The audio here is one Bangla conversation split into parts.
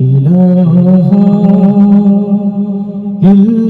إله إلا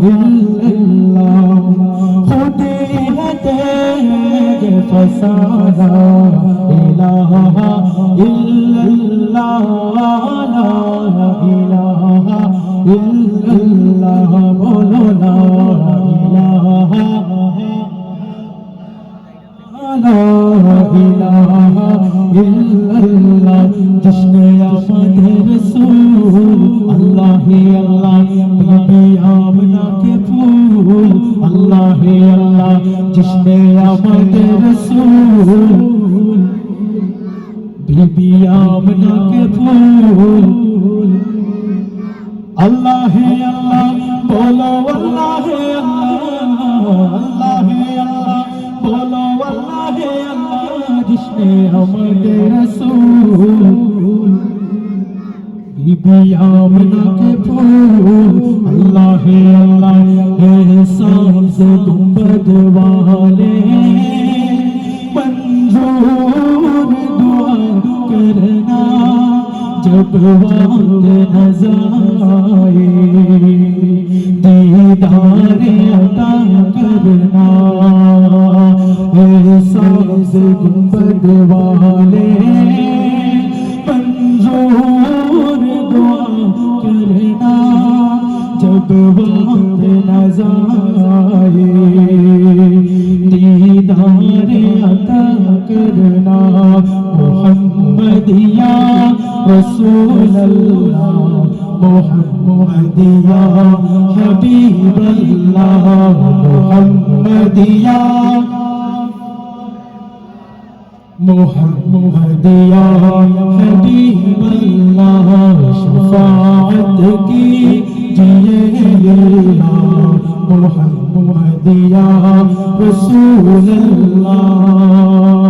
illallah khudiyate fasada জিসনে আমাদের রসুল, বিবি আমনাকে ফুল। আল্লাহ হে আল্লাহ বলো আল্লাহ হে আল্লাহ আল্লাহ হে আল্লাহ বলো আল্লাহ হে আল্লাহ কৃষ্ণে আমাদের রাসূল। نبی آمنا کے پھول اللہ ہے اللہ ہے سبز گنبد والے منظور دعا کرنا جب وقت نظر آئے دیدار عطا کرنا ہے سبز گنبد والے رسول الله محمد يا حبيب الله محمد يا محمد يا حبيب الله شفاعت کی جیے لیلا محمد يا رسول الله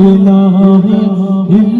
ইলাহা